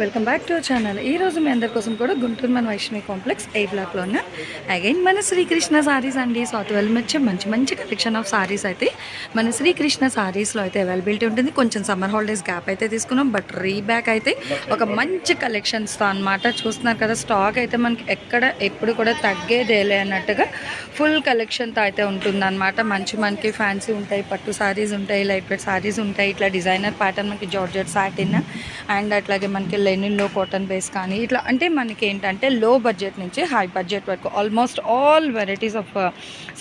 Welcome back to our channel. ఈ రోజు మీ అందరి కోసం కూడా గుంటూరు మన వైష్ణవి కాంప్లెక్స్ ఏ బ్లాక్లో ఉన్న అగైన్ మన శ్రీకృష్ణ సారీస్ అండి. సో ట్వెల్వ్ వచ్చే మంచి మంచి కలెక్షన్ ఆఫ్ సారీస్ అయితే మన శ్రీకృష్ణ సారీస్లో అయితే అవైలబిలిటీ ఉంటుంది. కొంచెం సమ్మర్ హాలిడేస్ గ్యాప్ అయితే తీసుకున్నాం. బట్ రీబ్యాక్ అయితే ఒక మంచి కలెక్షన్స్తో అనమాట చూస్తున్నారు కదా స్టాక్ అయితే మనకి ఎక్కడ ఎప్పుడు కూడా తగ్గేదేలే అన్నట్టుగా ఫుల్ కలెక్షన్తో అయితే ఉంటుందన్నమాట. మంచి మనకి ఫ్యాన్సీ ఉంటాయి పట్టు సారీస్ ఉంటాయి లైట్ వెయిట్ సారీస్ ఉంటాయి. ఇట్లా డిజైనర్ ప్యాటర్న్ మనకి జార్జెట్ సాటిన్ అండ్ అట్లాగే మనకి లెనిన్లో కాటన్ బేస్ కానీ ఇట్లా అంటే మనకి ఏంటంటే లో బడ్జెట్ నుంచి హై బడ్జెట్ వరకు almost all varieties of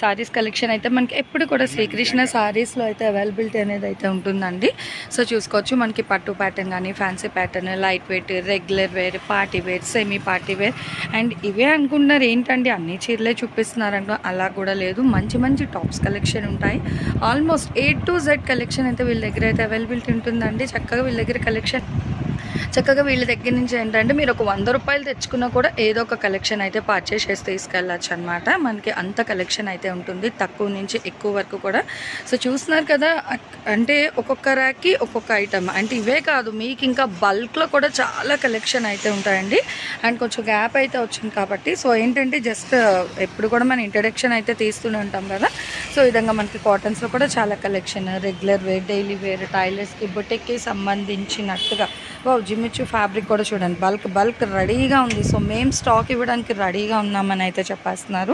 sarees collection అయితే మనకి ఎప్పుడు కూడా శ్రీకృష్ణ శారీస్లో అయితే అవైలబిలిటీ అనేది అయితే ఉంటుందండి. సో చూసుకోవచ్చు మనకి పట్టు ప్యాటర్న్ కానీ fancy pattern light weight regular wear party wear semi party wear. And ఇవే అనుకుంటున్నారు ఏంటండి? అన్ని చీరలే చూపిస్తున్నారంట. అలా కూడా లేదు. మంచి మంచి టాప్స్ కలెక్షన్ ఉంటాయి. Almost A to Z collection అయితే వీళ్ళ దగ్గర అయితే అవైలబిలిటీ ఉంటుందండి. చక్కగా వీళ్ళ దగ్గర కలెక్షన్ చక్కగా వీళ్ళ దగ్గర నుంచి ఏంటంటే మీరు ఒక వంద రూపాయలు తెచ్చుకున్నా కూడా ఏదో ఒక కలెక్షన్ అయితే పర్చేస్ చేసి తీసుకెళ్ళచ్చు అనమాట మనకి అంత కలెక్షన్ అయితే ఉంటుంది. తక్కువ నుంచి ఎక్కువ వరకు కూడా. సో చూస్తున్నారు కదా అంటే ఒక్కొక్క ర్యాక్కి ఒక్కొక్క ఐటమ్ అంటే ఇవే కాదు మీకు ఇంకా బల్క్లో కూడా చాలా కలెక్షన్ అయితే ఉంటాయండి. అండ్ కొంచెం గ్యాప్ అయితే వచ్చింది కాబట్టి. సో ఏంటంటే జస్ట్ ఎప్పుడు కూడా మన ఇంట్రడక్షన్ అయితే తీస్తూనే ఉంటాం కదా. సో విధంగా మనకి కాటన్స్లో కూడా చాలా collection regular wear daily wear టైలర్స్కి బొటెక్కి సంబంధించినట్టుగా. ఓ జిమ్మిచ్చు ఫ్యాబ్రిక్ కూడా చూడండి. బల్క్ బల్క్ రెడీగా ఉంది. సో మేము స్టాక్ ఇవ్వడానికి రెడీగా ఉన్నామని అయితే చెప్పేస్తున్నారు.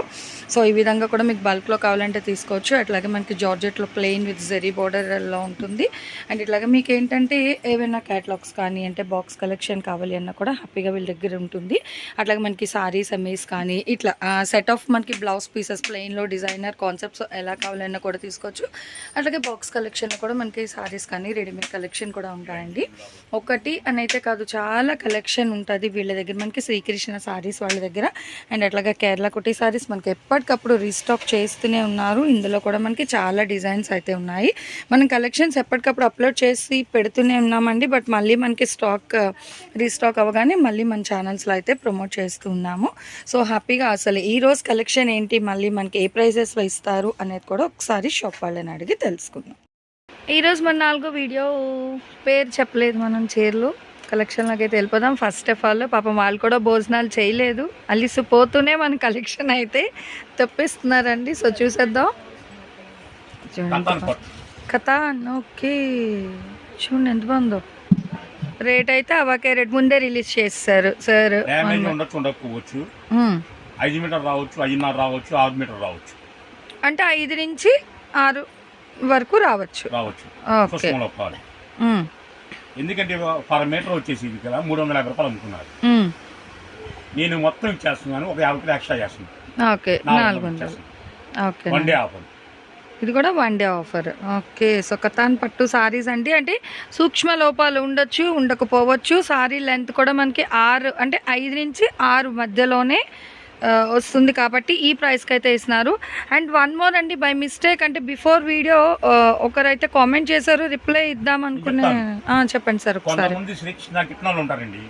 సో ఈ విధంగా కూడా మీకు బల్క్లో కావాలంటే తీసుకోవచ్చు. అట్లాగే మనకి జార్జెట్లో ప్లెయిన్ విత్ జెరీ బోర్డర్లో ఉంటుంది. అండ్ ఇట్లాగే మీకు ఏంటంటే ఏవైనా క్యాటలాగ్స్ కానీ అంటే బాక్స్ కలెక్షన్ కావాలి అన్న కూడా హ్యాపీగా వీళ్ళ దగ్గర ఉంటుంది. అట్లాగే మనకి సారీస్ అమేస్ కానీ ఇట్లా సెట్ ఆఫ్ మనకి బ్లౌజ్ పీసెస్ ప్లెయిన్లో డిజైనర్ కాన్సెప్ట్స్ ఎలా కావాలన్నా కూడా తీసుకోవచ్చు. అట్లాగే బాక్స్ కలెక్షన్లో కూడా మనకి సారీస్ కానీ రెడీమేడ్ కలెక్షన్ కూడా ఉంటాయండి. ఒకటి అని అంతే కాదు చాలా కలెక్షన్ ఉంటుంది వీళ్ళ దగ్గర. మనకి శ్రీకృష్ణ సారీస్ వాళ్ళ దగ్గర. అండ్ అట్లాగా కేరళ కుట్టి సారీస్ మనకి ఎప్పటికప్పుడు రీస్టాక్ చేస్తూనే ఉన్నారు. ఇందులో కూడా మనకి చాలా డిజైన్స్ అయితే ఉన్నాయి. మనం కలెక్షన్స్ ఎప్పటికప్పుడు అప్లోడ్ చేసి పెడుతూనే ఉన్నామండి. బట్ మళ్ళీ మనకి స్టాక్ రీస్టాక్ అవ్వగానే మళ్ళీ మన ఛానల్స్లో అయితే ప్రమోట్ చేస్తూ ఉన్నాము. సో హ్యాపీగా అసలు ఈ రోజు కలెక్షన్ ఏంటి మళ్ళీ మనకి ఏ ప్రైజెస్లో ఇస్తారు అనేది కూడా ఒకసారి షాప్ వాళ్ళని అడిగి తెలుసుకుందాం. ఈరోజు మన నాలుగో వీడియో పేరు చెప్పలేదు మనం చీరలు. కలెక్షన్లోకి అయితే వెళ్ళిపోదాం. ఫస్ట్ ఆఫ్ ఆల్ పాపం వాళ్ళు కూడా భోజనాలు చేయలేదు. అలిసిపోతూనే మన కలెక్షన్ అయితే తెప్పిస్తున్నారండి. సో చూసేద్దాం. చూడండి కథ ఓకే. చూడండి ఎంత బాగుందో. రేట్ అయితే అవాకే రేట్ ముందే రిలీజ్ చేస్తారు సార్ ఉండొచ్చు ఉండకపోవచ్చు. ఐదు మీటర్ రావచ్చు ఐదున్నర రావచ్చు ఆరు మీటర్ రావచ్చు. అంటే ఐదు నుంచి ఆరు వరకు రావచ్చు. రావచ్చు. ఓకే. ఎందుకంటే పర్ మీటర్ వచ్చేసి ఇది కదా మూడు వందల యాభై రూపాయలు అమ్ముతున్నారు నేను మొత్తం ఇచ్చేస్తున్నాను ఒక యాభై రూపాయలు ఎక్స్ట్రా చేస్తున్నాను. One day offer. ఇది కూడా one day offer. Okay so Katan పట్టు సారీస్ అండి. అంటే సూక్ష్మ లోపాలు ఉండొచ్చు ఉండకపోవచ్చు. సారీ లెంత్ కూడా మనకి ఆరు అంటే ఐదు నుంచి ఆరు మధ్యలోనే వస్తుంది కాబట్టి ఈ ప్రైస్కి అయితే ఇస్తున్నారు. అండ్ వన్ మోర్ అండి బై మిస్టేక్ అంటే బిఫోర్ వీడియో ఒకరైతే కామెంట్ చేశారు రిప్లై ఇద్దాం అనుకునే చెప్పండి సార్ ఒకసారి. ఉంటారండి.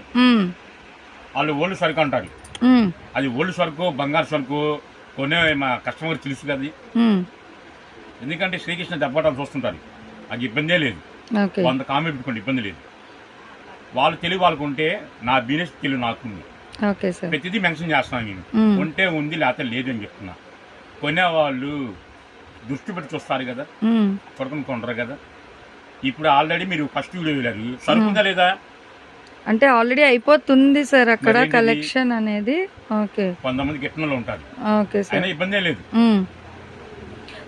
వాళ్ళు ఓల్డ్ సరుకు అంటారు. అది ఓల్డ్ సరుకు బంగారు సరుకు కొనే మా కస్టమర్ తెలుసు కదా. ఎందుకంటే శ్రీకృష్ణ దెబ్బటం చూస్తుంటారు. అది ఇబ్బందే లేదు. వంద కామెంట్ పెట్టుకోండి ఇబ్బంది లేదు. వాళ్ళు తెలివి వాళ్ళకు ఉంటే నా బిజినెస్ తెలివి నాకుంది. ప్రతిదీ మెన్షన్ చేస్తున్నాను నేను. ఉంటే ఉంది లేకపోతే లేదు అని చెప్తున్నా. కొనేవాళ్ళు దృష్టి పెట్టి చూస్తారు కదా. కొడుకుని కొండరు కదా. ఇప్పుడు ఆల్రెడీ మీరు ఫస్ట్ వీడియో వెళ్ళారు సరుకుందా లేదా? అంటే ఆల్రెడీ అయిపోతుంది సార్ అక్కడ? కలెక్షన్ అనేది. ఓకే. కొంతమంది గిట్టనలో ఉంటారు. Okay sir. ఇబ్బందే లేదు.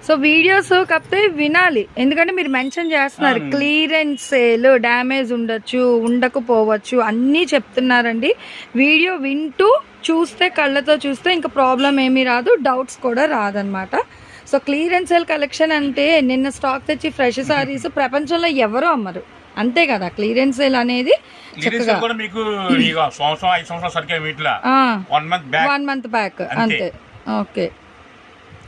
సో వీడియోస్ కాకపోతే వినాలి. ఎందుకంటే మీరు మెన్షన్ చేస్తున్నారు. క్లియరెన్స్ సేల్ డ్యామేజ్ ఉండొచ్చు ఉండకపోవచ్చు అన్నీ చెప్తున్నారండి. వీడియో వింటూ చూస్తే కళ్ళతో చూస్తే ఇంకా ప్రాబ్లం ఏమీ రాదు డౌట్స్ కూడా రాదనమాట. సో క్లియరెన్స్ సేల్ కలెక్షన్ అంటే నిన్న స్టాక్ తెచ్చి ఫ్రెష్ సారీస్ ప్రపంచంలో ఎవరు అమ్మరు. అంతే కదా క్లియరెన్స్ సేల్ అనేది చక్కగా. మీకు సంవత్సరం ఐదు సంవత్సరాలు. One month back. అంతే. ఓకే.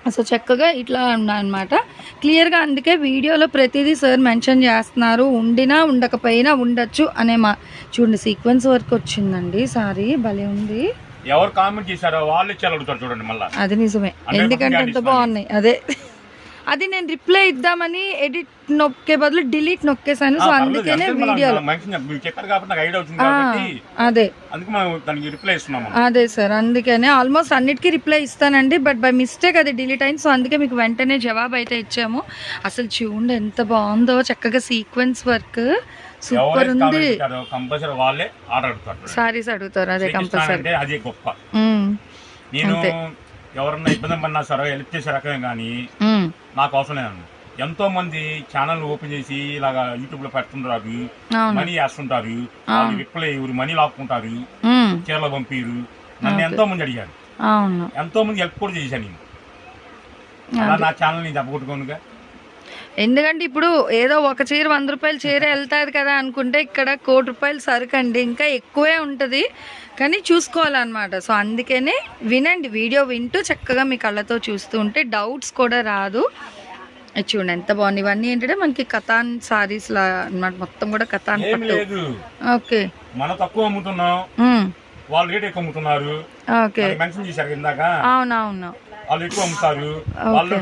సో చక్కగా ఇట్లా ఉన్నాయన్నమాట క్లియర్గా అందుకే వీడియోలో ప్రతిదీ సార్ మెన్షన్ చేస్తున్నారు. ఉండినా ఉండకపోయినా ఉండొచ్చు అనే మా చూడండి సీక్వెన్స్ వర్క్ వచ్చిందండి. సారీ భలే ఉంది. ఎవరు కామెంట్ చేశారో వాళ్ళు చూడండి మళ్ళీ. అది నిజమే. ఎందుకంటే ఎంత. బాగున్నాయి. అదే. అది నేను రిప్లై ఇద్దామని ఎడిట్ నొక్కే బదులు డిలీట్ నొక్కేసాను సో అందుకనే వీడియోలో అదే. అదే సార్ అందుకనే ఆల్మోస్ట్ అన్నిటికీ రిప్లై ఇస్తానండి బట్ బై మిస్టేక్ అది డిలీట్ అయింది. సో అందుకే మీకు వెంటనే జవాబు అయితే ఇచ్చాము. అసలు చూడండి ఎంత బాగుందో చక్కగా సీక్వెన్స్ వర్క్ సూపర్ ఉంది. కామెంట్ చేశారో కంపల్సరీ వాళ్ళే ఆర్డర్ అడుగుతారు సారీస్ అడుగుతారు అదే కంపల్సరీ అంటే అదే గొప్ప. నేను అంతే. ఎవరన్నా ఇబ్బంది పడినా సరే హెల్ప్ చేసే కానీ నాకు అవసరం లేదండి ఎంతో మంది ఛానల్ ఓపెన్ చేసి ఇలాగా యూట్యూబ్లో పెడుతుంటారు. మనీ వేస్తుంటారు. రిప్లై ఎవరు మనీ లాక్కుంటారు. చీరలు పంపిరు నన్ను. ఎంతో మంది అడిగారు. ఎంతో మంది హెల్ప్ కూడా చేశాను నేను. అలా. నా ఛానల్ నేను చెప్పగొట్టుకోనుగా ఎందుకంటే ఇప్పుడు ఏదో ఒక చీర వంద రూపాయలు చీర వెళ్తాది కదా అనుకుంటే ఇక్కడ కోటి రూపాయలు సరుకు అండి ఇంకా ఎక్కువే ఉంటుంది. కానీ చూసుకోవాలన్నమాట. సో అందుకనే వినండి వీడియో వింటూ చక్కగా మీ కళ్ళతో చూస్తూ ఉంటే డౌట్స్ కూడా రాదు. చూడండి ఎంత బాగుంది. ఇవన్నీ ఏంటంటే మనకి కథాన్ సారీస్ లా అన్నమాట. మొత్తం కూడా కథాన్ పట్టు. ఓకే. మనం తక్కువ అమ్ముతున్నాం. వాళ్ళు రేట్ ఎక్కువ అమ్ముతున్నారు. ఓకే. మెన్షన్ చేశారు ఇందాక. అవునవును. వాళ్ళు ఎక్కువ అమ్ముతారు. వాళ్ళు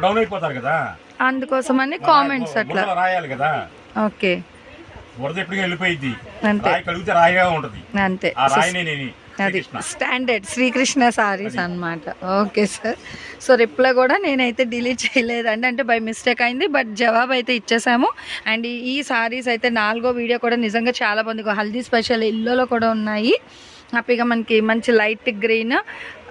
డౌన్ అయిపోతారు కదా. అందుకోసమని కామెంట్స్ అట్లా. రాయాలి కదా. ఓకే. ఎప్పటికీ వెళ్ళిపోయింది రాయి రాయిగా ఉంటది. అంతే. ఆ రాయినే నేను అది స్టాండర్డ్ శ్రీకృష్ణ సారీస్ అన్నమాట. Okay sir. సో రిప్లై కూడా నేనైతే డిలీట్ చేయలేదండి. అంటే బై మిస్టేక్ అయింది బట్ జవాబు అయితే ఇచ్చేసాము. అండ్ ఈ- సారీస్ అయితే నాలుగో వీడియో కూడా నిజంగా చాలా బాగుంది. హల్దీ స్పెషల్ ఇల్లులో కూడా ఉన్నాయి. హ్యాపీగా మనకి మంచి లైట్ గ్రీన్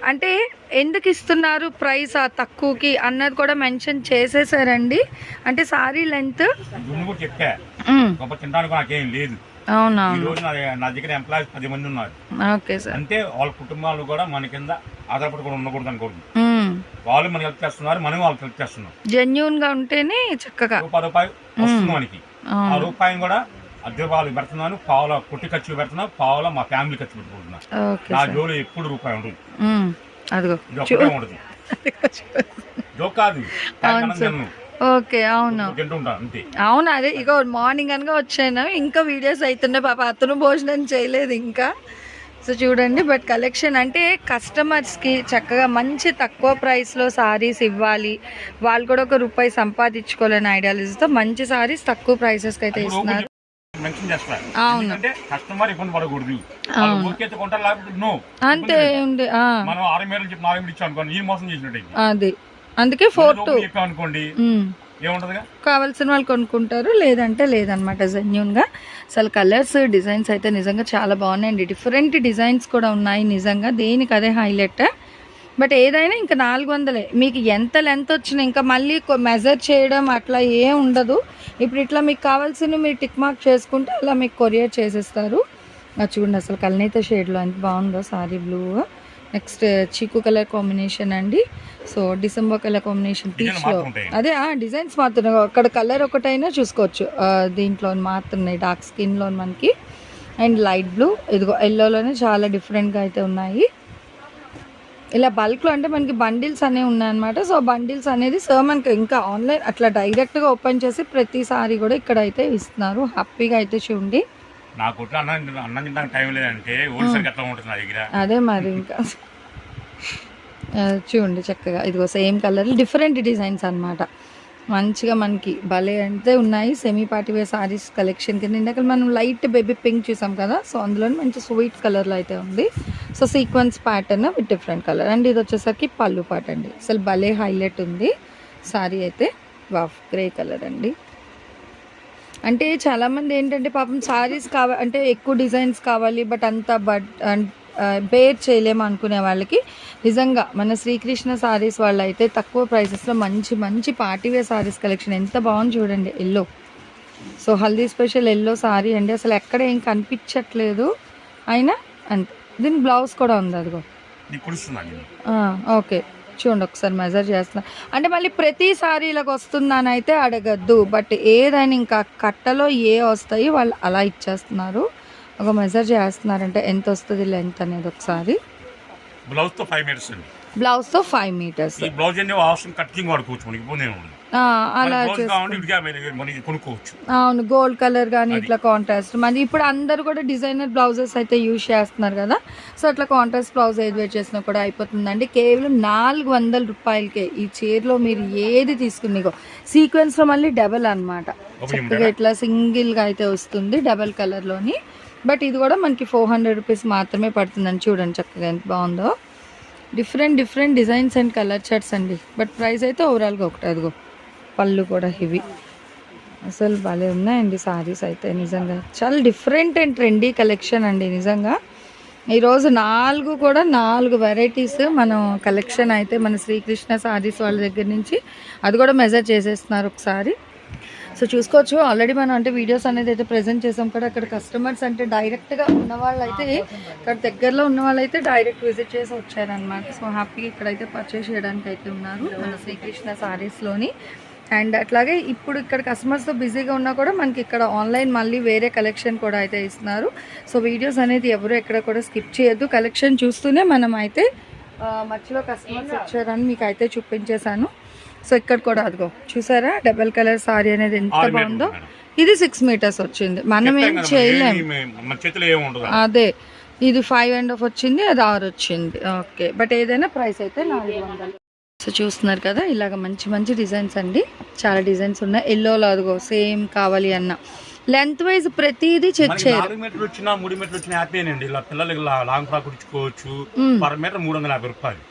అంటే ఎందుకు ఇస్తున్నారు ప్రైస్ ఆ తక్కువకి అన్నది కూడా మెన్షన్ చేసేసారండి. అంటే సారీ లెంత్. లేదు. నా దగ్గర ఎంప్లాయీస్ పది మంది ఉన్నారు. Okay sir. అంటే వాళ్ళ కుటుంబాలు కూడా మన కింద ఉండకూడదు అనుకోండి. వాళ్ళు మనకి హెల్ప్ చేస్తున్నారు మనం వాళ్ళకి హెల్ప్ చేస్తున్నాం. జెన్యున్గా ఉంటేనే చక్కగా. రూపాయి రూపాయి వస్తుంది మనకి. ఆ. రూపాయిని కూడా అద్దె పెడుతున్నాను పావుల కొట్టి ఖర్చు పెడుతున్నాను పావుల మా ఫ్యామిలీ ఖర్చు పెట్టుకుంటున్నాను. ఓకే నా జోలు ఎప్పుడు రూపాయి ఉండదు. అదిగో. ఇది ఉండదు జోక్ కాదు అవును సార్. ఓకే అవును. అవును అదే ఇగో మార్నింగ్ అనగా వచ్చాను. ఇంకా వీడియోస్ అవుతున్నాయి పాప అతను భోజనం చేయలేదు ఇంకా. సో చూడండి బట్ కలెక్షన్ అంటే కస్టమర్స్కి చక్కగా మంచి తక్కువ ప్రైస్లో సారీస్ ఇవ్వాలి. వాళ్ళు కూడా ఒక రూపాయి సంపాదించుకోవాలని ఐడియాలజీతో మంచి సారీస్ తక్కువ ప్రైసెస్కి అయితే ఇస్తున్నారు. మెన్షన్. ఎందుకంటే కస్టమర్ ఇబ్బంది పడకూడదు. కొంటారు లేకపోతే నో అంతే ఉంది మనం ఆరు చెప్పి నాలుగు మీటర్లు ఇచ్చాం అనుకోండి ఈ మోసం చేసినట్టు అది. అందుకే ఫోర్ టూ అనుకోండి కావాల్సిన వాళ్ళు కొనుక్కుంటారు లేదంటే లేదనమాట జెన్యున్గా అసలు కలర్స్ డిజైన్స్ అయితే నిజంగా చాలా బాగున్నాయండి. డిఫరెంట్ డిజైన్స్ కూడా ఉన్నాయి నిజంగా. దేనికి అదే హైలైట్ బట్ ఏదైనా ఇంకా నాలుగు వందలే. మీకు ఎంత లెంత్ వచ్చినా ఇంకా మళ్ళీ మెజర్ చేయడం అట్లా ఏం ఉండదు. ఇప్పుడు ఇట్లా మీకు కావాల్సిన మీరు టిక్ మార్క్ చేసుకుంటే అలా మీకు కొరియర్ చేసేస్తారు. చూడండి అసలు కల్నేత షేడ్లో ఎంత బాగుందో సారీ బ్లూ నెక్స్ట్ చీకు కలర్ కాంబినేషన్ అండి. సో డిసెంబర్ కలర్ కాంబినేషన్ పీచ్లో అదే ఆ డిజైన్స్ మారుతున్నాయి అక్కడ కలర్ ఒకటైనా చూసుకోవచ్చు. దీంట్లో మారుతున్నాయి డార్క్ స్కిన్లో మనకి. అండ్ లైట్ బ్లూ ఇదిగో ఎల్లోలోనే చాలా డిఫరెంట్గా అయితే ఉన్నాయి. ఇలా బల్క్లో అంటే మనకి బండిల్స్ అనేవి ఉన్నాయన్నమాట. సో బండిల్స్ అనేది సో మనకి ఇంకా ఆన్లైన్ అట్లా డైరెక్ట్గా ఓపెన్ చేసి ప్రతిసారి కూడా ఇక్కడ అయితే ఇస్తున్నారు. హ్యాపీగా అయితే చూడండి. నాకు అన్నం తినడానికి టైం లేదంటే ఉంటుంది దగ్గర. అదే మరి ఇంకా. చూడండి చక్కగా. ఇదిగో సేమ్ కలర్ డిఫరెంట్ డిజైన్స్ అన్నమాట. మంచిగా మనకి భలే అంటే ఉన్నాయి. Semi party wear saris collection కింద. ఇందాక మనం లైట్ బేబీ పింక్ చూసాం కదా సో అందులో మంచి స్వీట్ కలర్లో అయితే ఉంది. So sequence pattern with different colour and ఇది వచ్చేసరికి పళ్ళు పాట అండి. అసలు భలే హైలైట్ ఉంది. సారీ అయితే వాఫ్ గ్రే కలర్ అండి. అంటే చాలామంది ఏంటంటే పాపం సారీస్ కావ అంటే ఎక్కువ డిజైన్స్ కావాలి బట్ అంత బట్ బేర్ చేయలేము అనుకునే వాళ్ళకి నిజంగా మన శ్రీకృష్ణ సారీస్ వాళ్ళు అయితే తక్కువ ప్రైసెస్లో మంచి మంచి పార్టీవేర్ సారీస్ కలెక్షన్ ఎంత బాగుంది చూడండి yellow. So haldi special yellow sari అండి. అసలు ఎక్కడ ఏం కనిపించట్లేదు. అయినా అంతే. దీని బ్లౌజ్ కూడా ఉంది అదిగో. ఓకే. చూడండి ఒకసారి మెజర్ చేస్తున్నా. అంటే మళ్ళీ ప్రతిసారి ఇలాగ వస్తుందని అయితే అడగద్దు. బట్ ఏదైనా ఇంకా కట్టలో ఏ వస్తాయి వాళ్ళు అలా ఇచ్చేస్తున్నారు. ఒక మెజర్ చేస్తున్నారంటే ఎంత వస్తుంది లెంత్ అనేది ఒకసారి? బ్లౌజ్తో ఫైవ్ మినిట్స్ అండి. బ్లౌజ్తో ఫైవ్ మీటర్స్ ఈ బ్లౌజ్ అన్ని అవసరం కటింగ్ వాడుకోవచ్చు మనకి ఇబ్బంది ఏమి అలా బ్లౌజ్ కొనుక్కోవచ్చు. అవును గోల్డ్ కలర్ కానీ. ఇట్లా కాంట్రాస్ట్ మరి ఇప్పుడు అందరు కూడా డిజైనర్ బ్లౌజెస్ అయితే యూజ్ చేస్తున్నారు కదా. సో అట్లా కాంట్రాస్ట్ బ్లౌజ్ ఏది వేర్ చేసినా కూడా అయిపోతుందండి. కేవలం నాలుగు వందల రూపాయలకే ఈ చీరలో మీరు ఏది తీసుకునిగో సీక్వెన్స్లో మళ్ళీ డబల్ అన్నమాట. ఒక చక్కగా. ఇట్లా సింగిల్గా అయితే వస్తుంది డబల్ కలర్లోని బట్ ఇది కూడా మనకి ఫోర్ హండ్రెడ్ రూపీస్ మాత్రమే పడుతుందని చూడండి చక్కగా ఎంత బాగుందో. Different different designs and colour shirts అండి. బట్ ప్రైస్ అయితే ఓవరాల్గా ఒకటి అదిగో పళ్ళు కూడా హెవీ అసలు భలే ఉన్నాయండి సారీస్ అయితే నిజంగా. చాలా డిఫరెంట్ అండ్ ట్రెండీ కలెక్షన్ అండి నిజంగా. ఈరోజు నాలుగు కూడా నాలుగు వెరైటీస్ మనం కలెక్షన్ అయితే మన శ్రీకృష్ణ సారీస్ వాళ్ళ దగ్గర నుంచి అది కూడా మెజర్ చేసేస్తున్నారు ఒకసారి. సో చూసుకోవచ్చు. ఆల్రెడీ మనం అంటే వీడియోస్ అనేది అయితే ప్రజెంట్ చేసాం కూడా అక్కడ కస్టమర్స్ అంటే డైరెక్ట్గా ఉన్న వాళ్ళైతే ఇక్కడ దగ్గరలో ఉన్న వాళ్ళైతే డైరెక్ట్ విజిట్ చేసి వచ్చారనమాట సో హ్యాపీగా ఇక్కడైతే పర్చేస్ చేయడానికి అయితే ఉన్నారు మన శ్రీకృష్ణ సారీస్లోని అండ్ అట్లాగే ఇప్పుడు ఇక్కడ కస్టమర్స్తో బిజీగా ఉన్నా కూడా మనకి ఇక్కడ ఆన్లైన్ మళ్ళీ వేరే కలెక్షన్ కూడా అయితే ఇస్తున్నారు. సో వీడియోస్ అనేది ఎవరు ఎక్కడ కూడా స్కిప్ చేయొద్దు. కలెక్షన్ చూస్తూనే మనం అయితే మధ్యలో కస్టమర్స్ వచ్చారని మీకు అయితే చూపించేశాను. సో ఇక్కడ కూడా అదిగో చూసారా? డబల్ కలర్ సారీ అనేది ఎంత బాగుందో. ఇది సిక్స్ మీటర్స్ వచ్చింది. మనం ఏం చేయలేం ఉండదు. అదే ఇది ఫైవ్ అండ్ హాఫ్ వచ్చింది అది ఆరు వచ్చింది. ఓకే బట్ ఏదైనా ప్రైస్ అయితే నాలుగు వందలు. సో చూస్తున్నారు కదా ఇలాగ మంచి మంచి డిజైన్స్ అండి. చాలా డిజైన్స్ ఉన్నాయి. ఎల్లోలో అదిగో సేమ్ కావాలి అన్న. లెంత్ వైజ్ ప్రతిదీ చెక్ మీటర్లు వచ్చినా మూడు మీటర్లు వచ్చినా హ్యాపీనండి ఇలా పిల్లలకి లాంగ్ ఫ్రాక్ కుట్టించుకోవచ్చు మ్మ్. పర్ మీటర్ మూడు వందల యాభై రూపాయలు.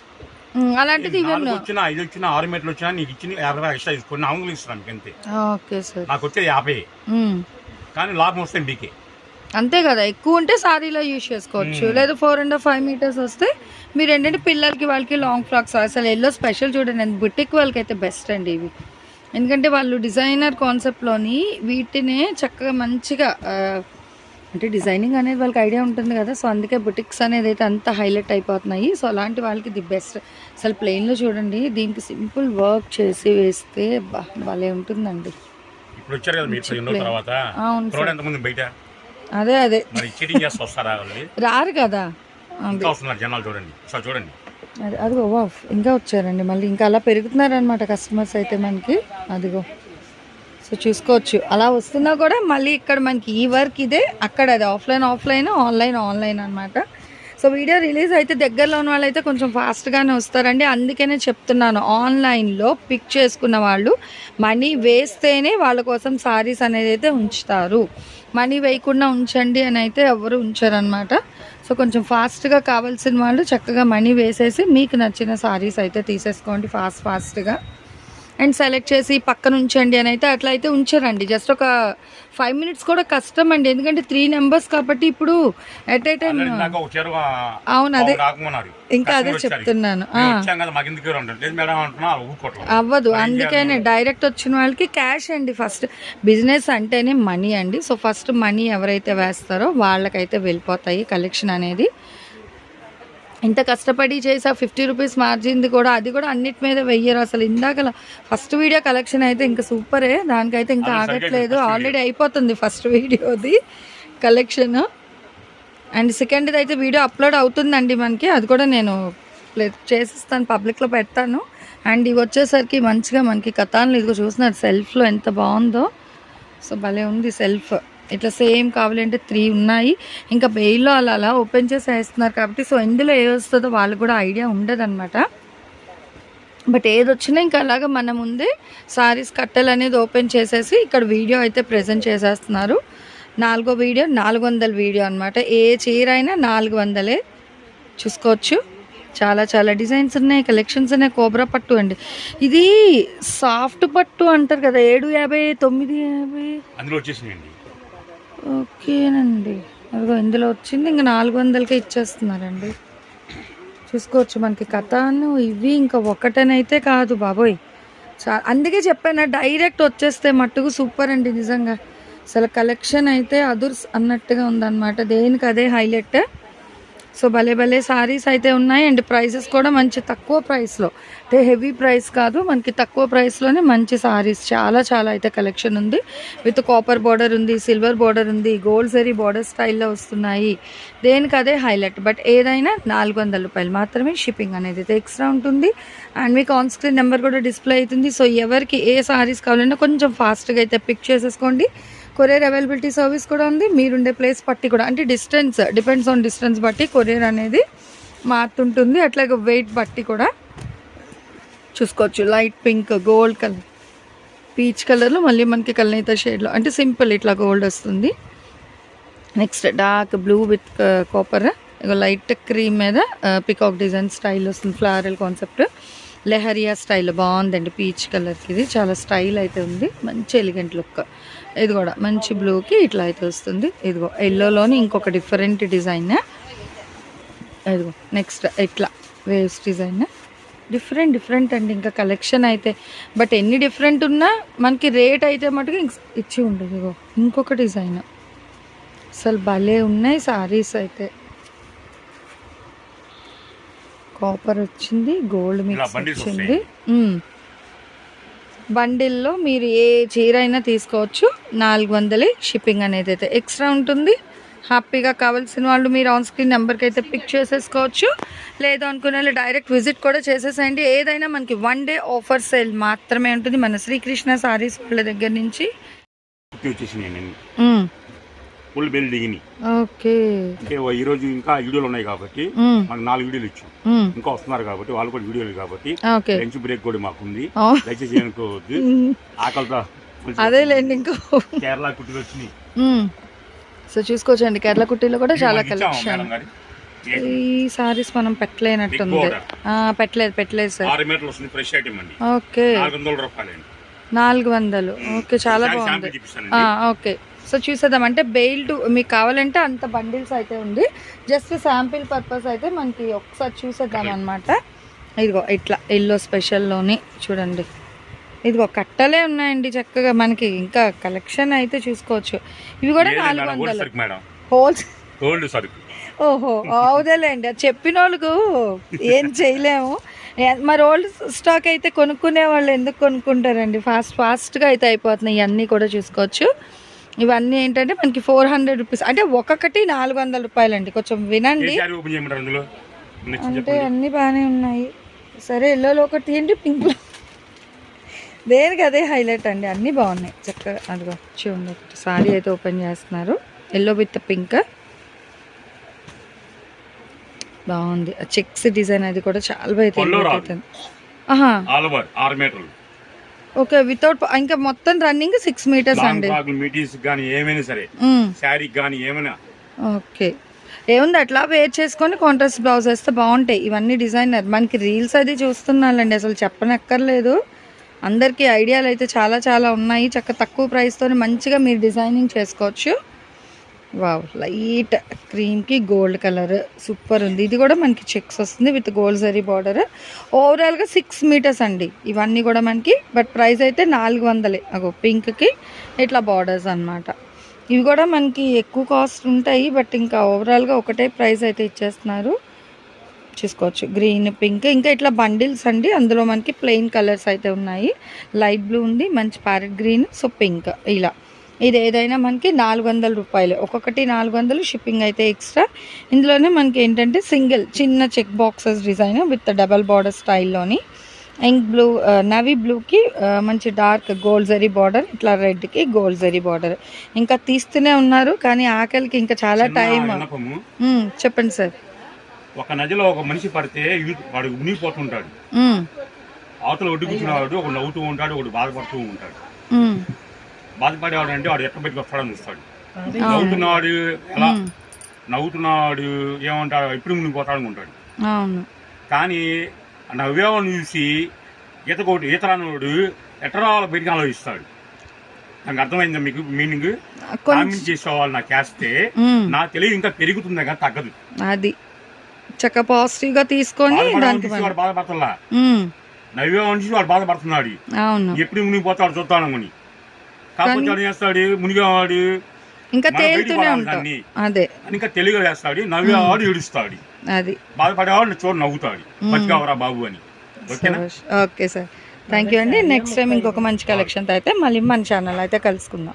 అలాంటిది నాలుగు వచ్చినా ఐదు వచ్చినా ఆరు మీటర్లు వచ్చినా నీకు ఇచ్చిన యాభై రూపాయలు ఎక్స్ట్రా తీసుకొని నాలుగు ఇస్తున్నాను మీకు అంతే. Okay sir. నాకు వచ్చేది యాభై. కానీ లాభం వస్తే మీకే అంతే కదా ఎక్కువ ఉంటే సారీలో యూజ్ చేసుకోవచ్చు. లేదా ఫోర్ అండ్ ఫైవ్ మీటర్స్ వస్తే మీరు ఏంటంటే పిల్లలకి వాళ్ళకి లాంగ్ ఫ్రాక్స్. అసలు ఎల్లో స్పెషల్ చూడండి బుటిక్ వాళ్ళకి అయితే బెస్ట్ అండి ఇవి. ఎందుకంటే వాళ్ళు డిజైనర్ కాన్సెప్ట్లోని వీటినే చక్కగా మంచిగా అంటే డిజైనింగ్ అనేది వాళ్ళకి ఐడియా ఉంటుంది కదా. సో అందుకే బుటిక్స్ అనేది అయితే అంత హైలైట్ అయిపోతున్నాయి. సో అలాంటి వాళ్ళకి ది బెస్ట్. అసలు ప్లెయిన్లో చూడండి దీనికి సింపుల్ వర్క్ చేసి వేస్తే భలే ఉంటుందండి. ఇప్పుడు వచ్చారు కదా మీరు ఎన్నో తర్వాత. అవును బయట? అదే అదే. రారు కదా. జనాలు చూడండి. చూడండి. అదిగో వా ఇంకా వచ్చారండి. మళ్ళీ ఇంకా అలా పెరుగుతున్నారనమాట కస్టమర్స్ అయితే మనకి. అదిగో. సో చూసుకోవచ్చు. అలా వస్తున్నా కూడా మళ్ళీ ఇక్కడ మనకి ఈ వర్క్ ఇదే. అక్కడ అది ఆఫ్లైన్ ఆఫ్లైన్ ఆన్లైన్ ఆన్లైన్ అనమాట సో వీడియో రిలీజ్ అయితే దగ్గరలో ఉన్న వాళ్ళు అయితే కొంచెం ఫాస్ట్గానే వస్తారండి. అందుకనే చెప్తున్నాను ఆన్లైన్లో పిక్ చేసుకున్న వాళ్ళు మనీ వేస్తేనే వాళ్ళ కోసం సారీస్ అనేది అయితే ఉంచుతారు. మనీ వేయకుండా ఉంచండి అని అయితే ఎవరు ఉంచారనమాట సో కొంచెం ఫాస్ట్గా కావాల్సిన వాళ్ళు చక్కగా మనీ వేసేసి మీకు నచ్చిన సారీస్ అయితే తీసేసుకోండి ఫాస్ట్ ఫాస్ట్గా అండ్ సెలెక్ట్ చేసి పక్కన ఉంచండి అని అయితే అట్లా అయితే ఉంచారండి. జస్ట్ ఒక ఫైవ్ మినిట్స్ కూడా కష్టం అండి. ఎందుకంటే త్రీ నెంబర్స్ కాబట్టి ఇప్పుడు ఎట్ ఏ టైం అవును, అదే. ఇంకా అదే. చెప్తున్నాను. అవ్వదు. అందుకనే? డైరెక్ట్ వచ్చిన వాళ్ళకి క్యాష్ అండి ఫస్ట్ బిజినెస్ అంటేనే మనీ అండి. సో ఫస్ట్ మనీ ఎవరైతే వేస్తారో వాళ్ళకైతే వెళ్ళిపోతాయి కలెక్షన్ అనేది. ఇంత కష్టపడి చేసా ఫిఫ్టీ రూపీస్ మార్జిన్ది కూడా అది కూడా అన్నిటి మీద వెయ్యరు అసలు. ఇందాక ఫస్ట్ వీడియో కలెక్షన్ అయితే ఇంకా సూపరే దానికైతే ఇంకా ఆగట్లేదు. ఆల్రెడీ అయిపోతుంది ఫస్ట్ వీడియోది కలెక్షన్. అండ్ సెకండ్ది అయితే వీడియో అప్లోడ్ అవుతుందండి మనకి అది కూడా నేను ప్లే- చేసిస్తాను పబ్లిక్లో పెడతాను. అండ్ ఇవి వచ్చేసరికి మంచిగా మనకి కథాన్లు ఇదిగో చూస్తున్నారు సెల్ఫ్లో ఎంత బాగుందో. సో భలే ఉంది సెల్ఫ్. ఇట్లా సేమ్ కావాలంటే త్రీ ఉన్నాయి. ఇంకా బెయిల్లో అలా అలా ఓపెన్ చేసి వేస్తున్నారు కాబట్టి సో ఇందులో ఏ వస్తుందో వాళ్ళకి కూడా ఐడియా ఉండదన్నమాట. బట్ ఏది వచ్చినా ఇంకా అలాగా మన ముందే సారీస్ కట్టెలు అనేది ఓపెన్ చేసేసి ఇక్కడ వీడియో అయితే ప్రజెంట్ చేసేస్తున్నారు. నాలుగో వీడియో నాలుగు వందల వీడియో అనమాట ఏ చీర అయినా నాలుగు వందలే. చూసుకోవచ్చు. చాలా చాలా డిజైన్స్ ఉన్నాయి కలెక్షన్స్ ఉన్నాయి. కోబ్రా పట్టు అండి. ఇది సాఫ్ట్ పట్టు అంటారు కదా ఏడు యాభై తొమ్మిది యాభై. అందులో వచ్చేసినాయండి. ఓకేనండి. అదిగో ఇందులో వచ్చింది. ఇంకా నాలుగు వందలకే ఇచ్చేస్తున్నారండి. చూసుకోవచ్చు మనకి కథను. ఇవి ఇంకా ఒకటనైతే కాదు బాబోయ్. చా అందుకే చెప్పాను డైరెక్ట్ వచ్చేస్తే మట్టుకు సూపర్ అండి నిజంగా. అసలు కలెక్షన్ అయితే అదుర్స్ అన్నట్టుగా ఉందన్నమాట. దేనికి అదే హైలైట్? సో భలే భలే సారీస్ అయితే ఉన్నాయి. అండ్ ప్రైసెస్ కూడా మంచి తక్కువ ప్రైస్లో. అంటే హెవీ ప్రైస్ కాదు మనకి తక్కువ ప్రైస్లోనే మంచి సారీస్ చాలా చాలా అయితే కలెక్షన్ ఉంది. విత్ కాపర్ బార్డర్ ఉంది సిల్వర్ బార్డర్ ఉంది గోల్డ్ జరీ బార్డర్ స్టైల్లో వస్తున్నాయి. దేనికి అదే హైలైట్. బట్ ఏదైనా నాలుగు వందల రూపాయలు మాత్రమే షిప్పింగ్ అనేది అయితే ఎక్స్ట్రా ఉంటుంది. అండ్ మీకు ఆన్ స్క్రీన్ నెంబర్ కూడా డిస్ప్లే అవుతుంది. సో ఎవరికి ఏ సారీస్ కావాలన్నా కొంచెం ఫాస్ట్గా అయితే పిక్ చేసేసుకోండి. కొరియర్ అవైలబిలిటీ సర్వీస్ కూడా ఉంది. మీరుండే ప్లేస్ బట్టి కూడా అంటే డిస్టెన్స్ డిపెండ్స్ ఆన్ డిస్టెన్స్ బట్టి కొరియర్ అనేది మారుతుంటుంది. అట్లాగే వెయిట్ బట్టి కూడా చూసుకోవచ్చు. Light pink gold colour peach కలర్లో మళ్ళీ మనకి కల్నేత షేడ్లో అంటే సింపుల్ ఇట్లా గోల్డ్ వస్తుంది. Next dark blue with copper light cream మీద పికాక్ డిజైన్ స్టైల్ వస్తుంది. ఫ్లారల్ కాన్సెప్ట్ లెహరియా స్టైల్ బాగుందండి పీచ్ కలర్కి ఇది. చాలా స్టైల్ అయితే ఉంది. మంచి ఎలిగెంట్ లుక్ ఇది కూడా మంచి బ్లూకి ఇట్లా అయితే వస్తుంది. ఇదిగో ఎల్లోలోని ఇంకొక డిఫరెంట్ డిజైన్ ఇదిగో నెక్స్ట్ ఇట్లా వేవ్స్ డిజైన్ డిఫరెంట్ డిఫరెంట్ అండి. ఇంకా కలెక్షన్ అయితే బట్ ఎన్ని డిఫరెంట్ ఉన్నా మనకి రేట్ అయితే మటుకు ఇచ్చి ఉండదు. ఇంకొక డిజైన్ అసలు భలే ఉన్నాయి సారీస్ అయితే. కాపర్ వచ్చింది గోల్డ్ మిక్స్ వచ్చింది. బండిల్లో మీరు ఏ చీర అయినా తీసుకోవచ్చు. నాలుగు వందలే షిప్పింగ్ అనేది అయితే ఎక్స్ట్రా ఉంటుంది. హ్యాపీగా కావాల్సిన వాళ్ళు మీరు ఆన్ స్క్రీన్ నెంబర్కి అయితే పిక్ చేసేసుకోవచ్చు. లేదు అనుకునే వాళ్ళు డైరెక్ట్ విజిట్ కూడా చేసేసేయండి. ఏదైనా మనకి వన్ డే ఆఫర్ సేల్ మాత్రమే ఉంటుంది. మన శ్రీకృష్ణ సారీస్ వాళ్ళ దగ్గర నుంచి కుట్టి వచ్చేసి నేను మ్మ్. ఫుల్ బెల్ దిగిని ఓకే. అంటే ఈ రోజు ఇంకా వీడియోలు ఉన్నాయి కాబట్టి. మాకు నాలుగు వీడియోలు ఇచ్చాం. ఇంకా వస్తున్నారు కాబట్టి వాళ్ళు కూడా వీడియోలు కాబట్టి లంచ్ బ్రేక్ కూడా మాకుంది. ఆ. దయచేసి అనుకోవద్దు. ఆకలితో అదేలేండి ఇంకో. కేరళ కుట్టిలు వచ్చినాయి. సో చూసుకోవచ్చండి. కేరళ కుట్టీలో కూడా చాలా మాకు కలెక్షన్. ఈ సారీస్ మనం పెట్టలేనట్టుంది. పెట్టలేదు పెట్టలేదు సార్. ఓకే. నాలుగు వందల ఓకే చాలా బాగుంది. ఓకే. సో చూసేద్దాం. అంటే బెయిల్ టు మీకు కావాలంటే అంత బండిల్స్ అయితే ఉంది. జస్ట్ శాంపిల్ పర్పస్ అయితే మనకి ఒకసారి చూసేద్దాం అనమాట ఇదిగో ఇట్లా ఎల్లో స్పెషల్లోని చూడండి. ఇదిగో కట్టలే ఉన్నాయండి చక్కగా మనకి. ఇంకా కలెక్షన్ అయితే చూసుకోవచ్చు. ఇవి కూడా నాలుగు వందలు. హోల్స్ ఓహో అవుదేలేండి. అది చెప్పిన వాళ్ళకు ఏం చేయలేము. మరి ఓల్డ్ స్టాక్ అయితే కొనుక్కునే వాళ్ళు ఎందుకు కొనుక్కుంటారండి? ఫాస్ట్ ఫాస్ట్గా అయితే అయిపోతున్నాయి. ఇవన్నీ కూడా చూసుకోవచ్చు. ఇవన్నీ ఏంటంటే మనకి ఫోర్ హండ్రెడ్ రూపీస్. అంటే ఒక్కొక్కటి నాలుగు వందల రూపాయలండి. కొంచెం వినండి. అంటే అన్నీ బాగానే ఉన్నాయి. సరే ఎల్లోలో ఒకటి ఏంటి? పింక్లో దేనికి అదే హైలైట్ అండి. అన్నీ బాగున్నాయి. చక్కగా అదిగో చూడండి ఒకటి. సారీ అయితే ఓపెన్ చేస్తున్నారు. Yellow with pink. బాగుంది. చెక్స్ డిజైన్ అది కూడా చాలా బాగా అయితే ఆల్ ఓవర్ ఆరు మీటర్లు. ఓకే వితౌట్ ఇంకా మొత్తం రన్నింగ్ సిక్స్ మీటర్స్ అండి. మీటీస్ కానీ ఏమైనా సరే ఉమ్, శారీకి కానీ ఏమైనా. ఓకే. ఏముంది అట్లా వేర్ చేసుకొని కాంట్రాస్ట్ బ్లౌజ్ వేస్తే బాగుంటాయి. ఇవన్నీ డిజైనర్ మనకి రీల్స్ అది చూస్తున్నానండి అసలు చెప్పనక్కర్లేదు. అందరికీ ఐడియాలు అయితే చాలా చాలా ఉన్నాయి. చక్క తక్కువ ప్రైస్తో మంచిగా మీరు డిజైనింగ్ చేసుకోవచ్చు. వావ్ లైట్ క్రీమ్కి గోల్డ్ కలర్ సూపర్ ఉంది. ఇది కూడా మనకి చెక్స్ వస్తుంది విత్ గోల్డ్ జరీ బార్డర్. ఓవరాల్గా సిక్స్ మీటర్స్ అండి. ఇవన్నీ కూడా మనకి బట్ ప్రైస్ అయితే నాలుగు వందలే. అగో పింక్కి ఇట్లా బార్డర్స్ అన్నమాట. ఇవి కూడా మనకి ఎక్కువ కాస్ట్ ఉంటాయి బట్ ఇంకా ఓవరాల్గా ఒకటే ప్రైస్ అయితే ఇచ్చేస్తున్నారు. చూసుకోవచ్చు. గ్రీన్ పింక్ ఇంకా ఇట్లా బండిల్స్ అండి. అందులో మనకి ప్లెయిన్ కలర్స్ అయితే ఉన్నాయి. లైట్ బ్లూ ఉంది మంచి ప్యారెట్ గ్రీన్ సో పింక్ ఇలా. ఇది ఏదైనా మనకి నాలుగు వందల రూపాయలు. ఒక్కొక్కటి నాలుగు వందలు షిప్పింగ్ అయితే ఎక్స్ట్రా ఇందులోనే మనకి ఏంటంటే సింగిల్ చిన్న check boxes design with double border స్టైల్లోని ink blue navy బ్లూకి మంచి డార్క్ గోల్డ్ జరీ బార్డర్ ఇట్లా రెడ్కి గోల్డ్ జరీ బార్డర్ ఇంకా తీస్తూనే ఉన్నారు కానీ ఆకలికి ఇంకా చాలా టైం చెప్పండి సార్. ఒక నదిలో ఒక మనిషి పడితే వాడు మునిగిపోతుంటాడు. అవతల ఒడ్డు కూర్చున్నవాడు ఒకడు నవ్వుతూ ఉంటాడు ఒకడు బాధపడుతూ ఉంటాడు. బాధపడేవాడు అంటే వాడు ఎట్ట పెట్టి వస్తాడని చూస్తాడు. నవ్వుతున్నాడు ఎలా మ్మ్. నవ్వుతున్నాడు ఏమంటాడు ఎప్పుడు మునిగిపోతాడు అనుకుంటాడు కానీ ఆ నవ్వేవాడిని చూసి ఈత కొట్టి ఈత రానివాడు ఎట్టరాల బయటికి ఆలోచిస్తాడు. నాకు అర్థమైందా మీకు మీనింగ్? కామెంట్ చేసేవాళ్ళు నాకు వేస్తే. నా తెలివి ఇంకా పెరుగుతుంది కానీ తగ్గదు. అది. చక్క పాజిటివ్గా తీసుకొని దానికి. వాడు బాధపడతలా? చూసి వాడు బాధపడుతున్నాడు. ఎప్పుడు మునిగిపోతాడు చూస్తాను కాకపోతే చేస్తాడు మునిగేవాడు ఇంకా తేలుతూనే ఉంటాం. అదే. ఇంకా తెలుగు వేస్తాడు నవ్వేవాడు ఏడుస్తాడు. అది. బాధపడేవాడు చూడు నవ్వుతాడు. బతికావరా బాబు అని. ఓకేనా? Okay sir. థ్యాంక్ యూ అండి. నెక్స్ట్ టైం ఇంకొక మంచి కలెక్షన్తో అయితే మళ్ళీ మన ఛానల్ అయితే కలుసుకుందాం.